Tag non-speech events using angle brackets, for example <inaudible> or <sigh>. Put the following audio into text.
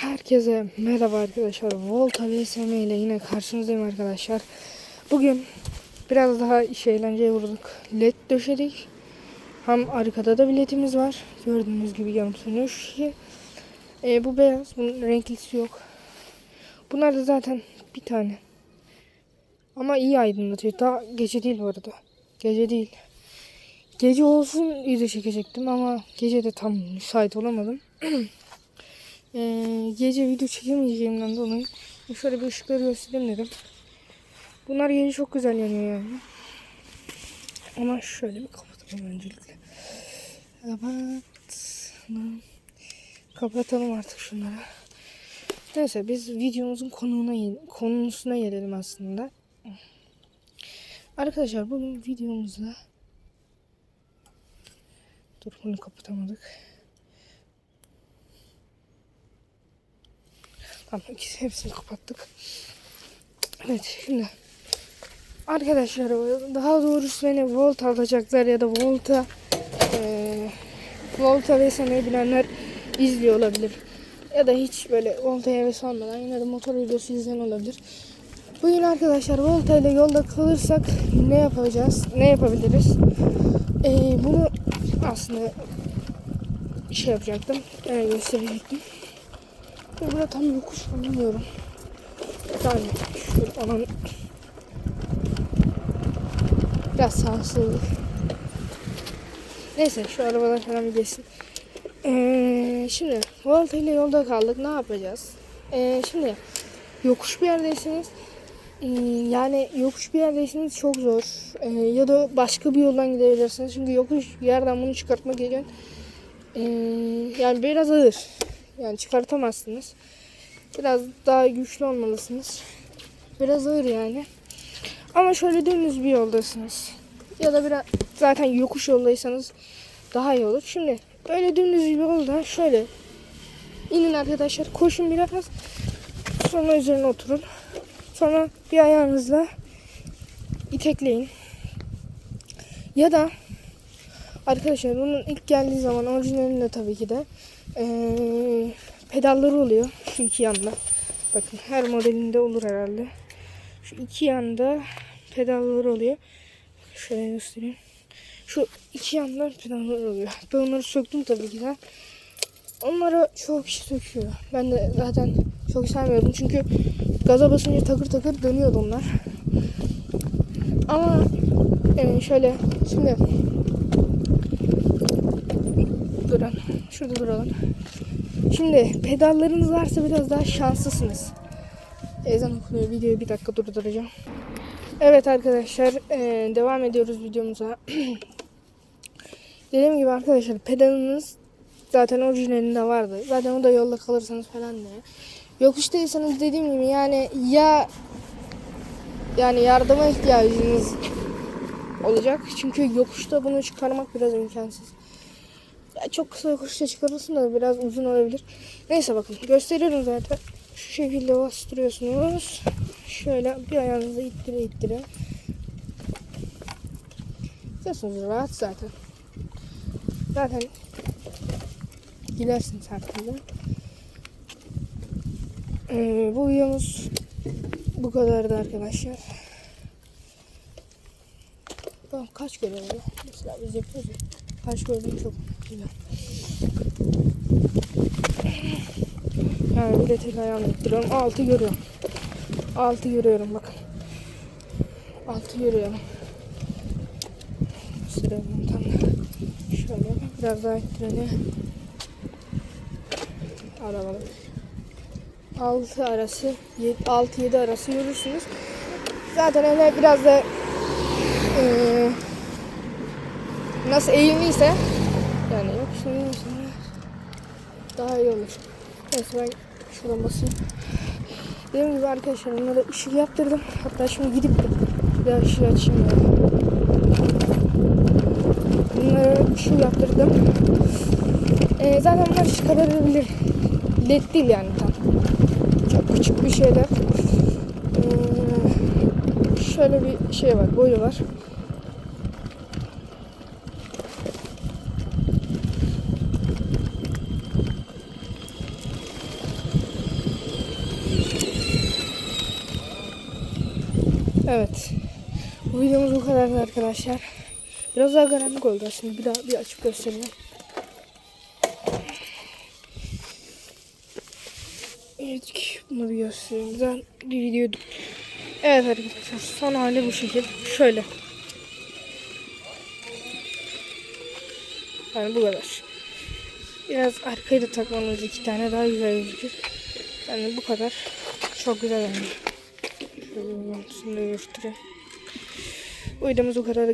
Herkese merhaba arkadaşlar. Volta VSM ile yine karşınızdayım arkadaşlar. Bugün biraz daha iş eğlenceye vurduk. LED döşedik. Hem arkada da biletimiz var. Gördüğünüz gibi yanım sönüyor şu şey. Ee, bu beyaz. Bunun renklisi yok. Bunlar da zaten bir tane. Ama iyi aydınlatıyor. Daha gece değil bu arada. Gece değil. Gece olsun video çekecektim ama gece de tam müsait olamadım. <clears throat> Ee, gece video çekemeyeceğimden dolayı şöyle bir ışıkları göstereyim dedim. Bunlar gece çok güzel yanıyor yani. Ama şöyle bir kapatalım öncelikle. Kapatalım. Kapatalım artık şunları. Neyse biz videomuzun konuğuna konusuna gelelim aslında. Arkadaşlar bugün videomuzda Dur bunu kapatamadık. Tamam ikisi hepsini kapattık. Evet şimdi arkadaşlar daha doğrusu beni Volt alacaklar ya da Volt'a e, Volt'a vesaire bilenler izliyor olabilir. Ya da hiç böyle Volta'ya heves olmadan yine de motor videosu izleyen olabilir. Bugün arkadaşlar Volta ile yolda kalırsak ne yapacağız? Ne yapabiliriz? E, bunu aslında şey yapacaktım. E, gösterecektim. Burada tam yokuş bilmiyorum. Yani şöyle alan biraz sarsıldı. Neyse şu arabalar falan bir geçsin. Ee, şimdi Volta ile yolda kaldık. Ne yapacağız? Ee, şimdi yokuş bir yerdeyseniz ee, yani yokuş bir yerdeyseniz çok zor. Ee, ya da başka bir yoldan gidebilirsiniz. Çünkü yokuş yerden bunu çıkartmak için ee, yani biraz ağır. Yani çıkartamazsınız. Biraz daha güçlü olmalısınız. Biraz ağır yani. Ama şöyle dümdüz bir yoldasınız. Ya da biraz zaten yokuş yoldaysanız daha iyi olur. Şimdi böyle dümdüz bir yolda şöyle inin arkadaşlar. Koşun biraz. Sonra üzerine oturun. Sonra bir ayağınızla itekleyin. Ya da arkadaşlar bunun ilk geldiği zaman orijinalinde tabii ki de ee, pedalları oluyor <laughs> şu iki yanda. Bakın her modelinde olur herhalde. Şu iki yanda pedalları oluyor. Şöyle göstereyim. Şu iki yandan pedalları oluyor. Ben onları söktüm tabii ki de. Onları çoğu kişi söküyor. Ben de zaten çok sevmiyordum. Çünkü gaza basınca takır takır dönüyordu onlar. Ama e, şöyle şimdi Şurada duralım. Şimdi pedallarınız varsa biraz daha şanslısınız. Ezan okunuyor. Videoyu bir dakika durduracağım. Evet arkadaşlar ee, devam ediyoruz videomuza. <clears throat> Dediğim gibi arkadaşlar pedalınız zaten orijinalinde vardı. Zaten o da yolda kalırsanız falan diye. Yokuştaysanız dediğim gibi yani ya yani yardıma ihtiyacınız olacak. Çünkü yokuşta bunu çıkarmak biraz imkansız. Çok kısa yokuşta çıkarırsın da biraz uzun olabilir. Neyse bakın gösteriyorum zaten. Şu şekilde bastırıyorsunuz. Şöyle bir ayağınızı ittire ittire. Biliyorsunuz rahat zaten. Zaten gidersiniz türlü. Ee, bu videomuz bu kadardı arkadaşlar. Tamam kaç görev ya? Mesela biz yapıyoruz ya. Kaç gördüm çok güzel. Yani bir de tek ittiriyorum. Altı görüyorum. Altı görüyorum bakın. Altı görüyorum. Sıralım tam. Şöyle biraz daha ittirelim. Arabalar. 6 arası 6-7 arası görürsünüz. Zaten öyle biraz da ee, nasıl eğimliyse yani yok şimdi daha iyi olur. Neyse ben şuradan basayım. Dediğim gibi arkadaşlar onlara ışık yaptırdım. Hatta şimdi gidip bir daha ışığı açayım yani. Bunlara ışık yaptırdım. Ee, zaten bunlar çıkarılabilir. LED değil yani tam. Çok küçük bir şeyler. Ee, şöyle bir şey var, boyu var. Evet. Bu videomuz bu kadardı arkadaşlar. Biraz daha karanlık oldu aslında. Bir daha bir açıp göstereyim. Evet, bunu bir göstereyim. Güzel bir video. Evet arkadaşlar, son hali bu şekil. Şöyle. Yani bu kadar. Biraz arkayı da takmamız iki tane daha güzel gözükür. Yani bu kadar. Çok güzel bence. Şöyle bir görüntüsünü de göstereyim. Bu videomuz bu kadar.